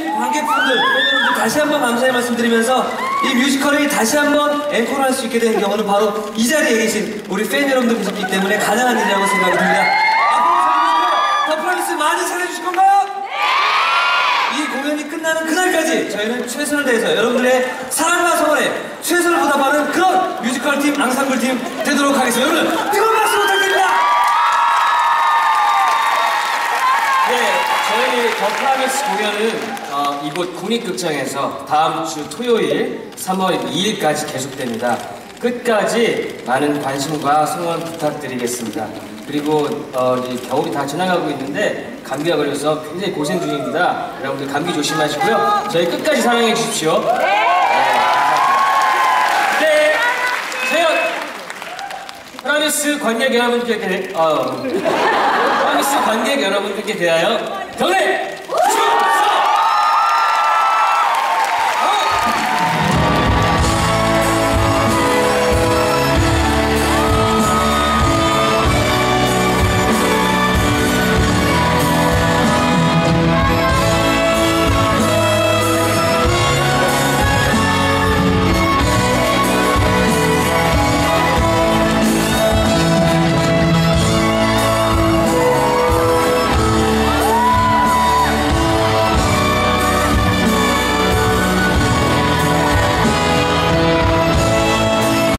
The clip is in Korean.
관객분들, 팬여러분들 다시 한번 감사의 말씀드리면서 이 뮤지컬이 다시 한번 앵콜할 수 있게 된 경우는 바로 이 자리에 계신 우리 팬 여러분들 계셨기 때문에 가능한 일이라고 생각이 듭니다. 앞으로 더 프라미스 많이 사랑해주실 건가요? 이 공연이 끝나는 그날까지 저희는 최선을 다해서 여러분들의 사랑과 성원에 최선을 보답하는 그런 뮤지컬 팀, 앙상블 팀 되도록 하겠습니다. 여러분 저희 더 프라미스 공연은 어, 이곳 국립극장에서 다음 주 토요일 3월 2일까지 계속됩니다. 끝까지 많은 관심과 성원 부탁드리겠습니다. 그리고 어, 이제 겨울이 다 지나가고 있는데 감기가 걸려서 굉장히 고생 중입니다. 여러분들 감기 조심하시고요. 저희 끝까지 사랑해 주십시오. 네, 감사합니다. 네, 세연 프라미스 관객 여러분께 대, 어, 프라미스 관객 여러분들께 대하여 경례